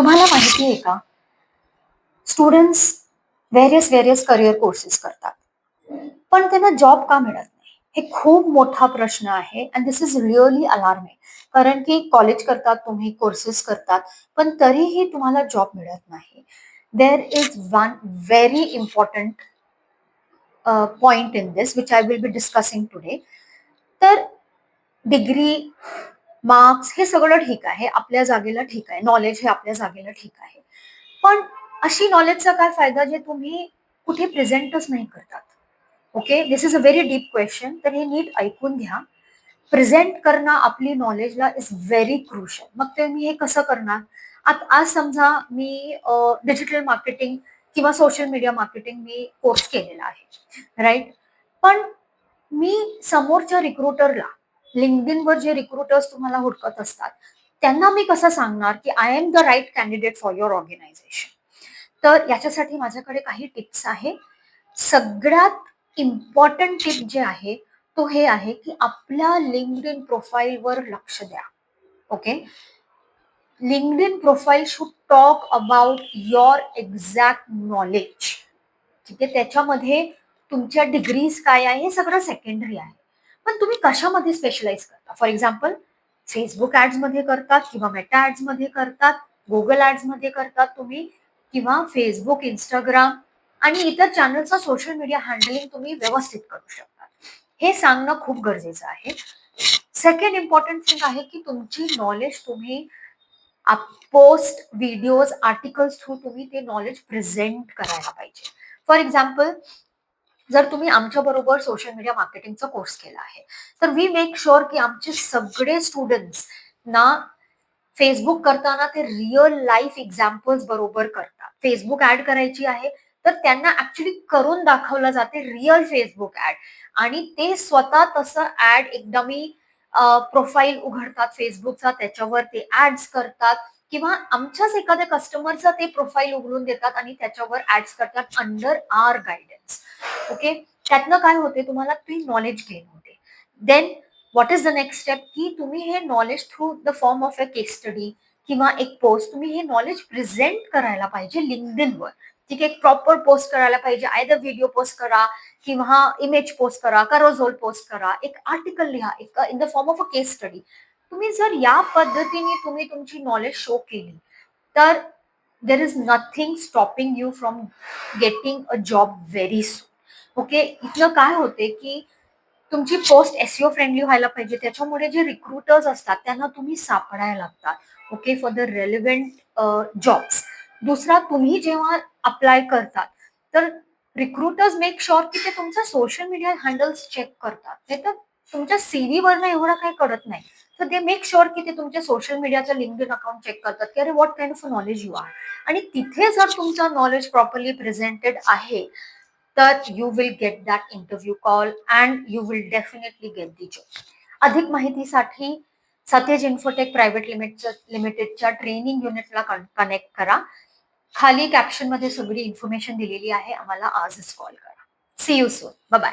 तुम्हाला माहिती आहे का? Students various various career courses करतात. पण त्यांना जॉब का मिळत नाही? हे खूप मोठा प्रश्न आहे and this is really alarming कारण की कॉलेज करतात तुम्ही कोर्सेस करतात पण तरीही तुम्हाला जॉब मिळत नाही. There is one very important point in this which I will be discussing today तर डिग्री मार्क्स हे सगळं ठीक आहे आपल्या जागेला ठीक आहे नॉलेज हे आपल्या जागेला ठीक आहे. पण अशी नॉलेजचा काय फायदा जे तुम्ही कुठे प्रेझेंटच नाही करतात? Okay this is a very deep question तर हे नीट ऐकून घ्या. प्रेझेंट करणं आपली नॉलेजला इज व्हेरी क्रुशल मग ते मी हे कसं करणार? आत- आज समजा मी डिजिटल मार्केटिंग किंवा सोशल मीडिया मार्केटिंग मी कोर्स केलेला आहे. राईट पण मी समोरच्या रिक्रुटरला लिंकडिनवर जे रिक्रुटर्स तुम्हाला हुडकत असतात त्यांना मी कसं सांगणार की I am the right candidate for your organisation तर याच्यासाठी माझ्याकडे काही टिप्स आहे. सगळ्यात इम्पॉर्टंट टिप जे आहे तो हे आहे की आपल्या लिंकड प्रोफाईलवर लक्ष द्या. Okay LinkedIn profile should talk about your exact knowledge ठीक आहे? त्याच्यामध्ये तुमच्या डिग्रीज काय आहे? हे सगळं सेकंडरी आहे. पण तुम्ही कशामध्ये स्पेशलाइज करता? फॉर एक्झाम्पल फेसबुक ऍड्समध्ये करतात किंवा मेटा ऍड्समध्ये करतात गुगल ऍड्समध्ये करतात तुम्ही किंवा फेसबुक इंस्टाग्राम आणि इतर चॅनलचा सोशल मीडिया हँडलिंग तुम्ही व्यवस्थित करू शकता. हे सांगणं खूप गरजेचं आहे. सेकंड इम्पॉर्टंट थिंग आहे की तुमची नॉलेज तुम्ही पोस्ट व्हिडिओज आर्टिकल्स थ्रू तुम्ही ते नॉलेज प्रेझेंट करायला पाहिजे. फॉर एक्झाम्पल जर तुम्ही आमच्या बरोबर सोशल मीडिया मार्केटिंगचा कोर्स केला आहे तर वी मेक शुअर की आमचे सगळे स्टुडंट्स ना फेसबुक करताना ते रिअल लाईफ एक्झाम्पल्स बरोबर करतात. फेसबुक ऍड करायची आहे तर त्यांना ऍक्च्युली करून दाखवलं जाते रिअल फेसबुक ऍड आणि ते स्वतः तसं ऍड एकदमी प्रोफाईल उघडतात फेसबुकचा त्याच्यावर ते ऍड्स करतात. किंवा आमच्याच एखाद्या कस्टमरचा ते प्रोफाईल उघडून देतात आणि त्याच्यावर ऍड्स करतात अंडर आर गायडन्स ओके त्यातनं काय होते तुम्हाला? ती नॉलेज गेन होते. Then what is the next step की तुम्ही हे knowledge through the form of a case study किंवा एक पोस्ट तुम्ही हे नॉलेज प्रेझेंट करायला पाहिजे लिंकडिनवर ठीक आहे? प्रॉपर पोस्ट करायला पाहिजे. आयदर व्हिडिओ पोस्ट करा किंवा इमेज पोस्ट करा करोझोल पोस्ट करा. एक आर्टिकल लिहा. एक in the form of a case study तुम्ही जर या पद्धतीने तुम्ही तुमची नॉलेज शो केली तर there is nothing stopping you from getting a job very soon okay इथलं काय होते की तुमची पोस्ट एसईओ फ्रेंडली व्हायला पाहिजे त्याच्यामुळे जे रिक्रुटर्स असतात त्यांना तुम्ही सापडायला लागतात okay for the relevant jobs दुसरा तुम्ही जेव्हा अप्लाय करतात तर रिक्रुटर्स मेक शुअर की ते तुमचं सोशल मीडिया हँडल्स चेक करतात. ते तर तुमच्या सीव्हीवरनं एवढं काही करत नाही. तर ते मेक शुअर की ते तुमच्या सोशल मीडियाचं लिंकड अकाउंट चेक करतात की अरे what kind of knowledge you are आणि तिथे जर तुमचं नॉलेज प्रॉपरली प्रेझेंटेड आहे तर you will get that interview call and you will definitely get the job अधिक माहितीसाठी सतेज इन्फोटेक प्रायव्हेट लिमिटच्या लिमिटेडच्या ट्रेनिंग युनिटला कनेक्ट करा. खाली कॅप्शनमध्ये सगळी इन्फॉर्मेशन दिलेली आहे. आम्हाला आजच कॉल करा. C you soon bye